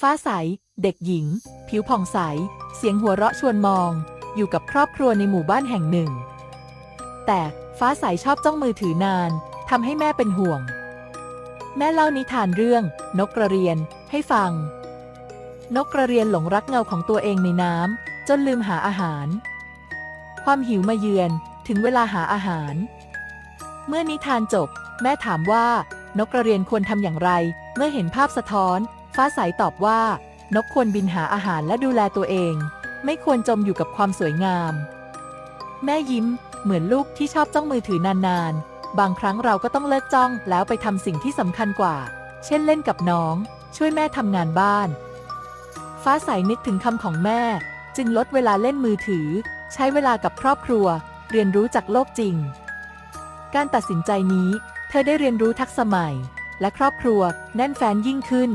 ฟ้าใส เด็กหญิง ผิวผ่องใส เสียงหัวเราะชวนมอง อยู่กับครอบครัวในหมู่บ้านแห่งหนึ่ง แต่ฟ้าใสชอบจ้องมือถือนานทำให้แม่เป็นห่วง แม่เล่านิทานเรื่อง นกกระเรียนให้ฟัง นกกระเรียนหลงรักเงาของตัวเองในน้ำจนลืมหาอาหาร ความหิวมาเยือนถึงเวลาหาอาหาร เมื่อนิทานจบ แม่ถามว่า นกกระเรียนควรทำอย่างไร เมื่อเห็นภาพสะท้อน ฟ้าใสตอบว่า นกควรบินหาอาหารและดูแลตัวเอง ไม่ควรจมอยู่กับความสวยงาม แม่ยิ้ม เหมือนลูกที่ชอบจ้องมือถือนานๆ บางครั้งเราก็ต้องเลิกจ้องแล้วไปทำสิ่งที่สำคัญกว่า เช่นเล่นกับน้อง ช่วยแม่ทำงานบ้าน ฟ้าใสนึกถึงคำของแม่ จึงลดเวลาเล่นมือถือ ใช้เวลากับครอบครัว เรียนรู้จากโลกจริง การตัดสินใจนี้ เธอได้เรียนรู้ทักษะใหม่ และครอบครัวแน่นแฟนยิ่งขึ้น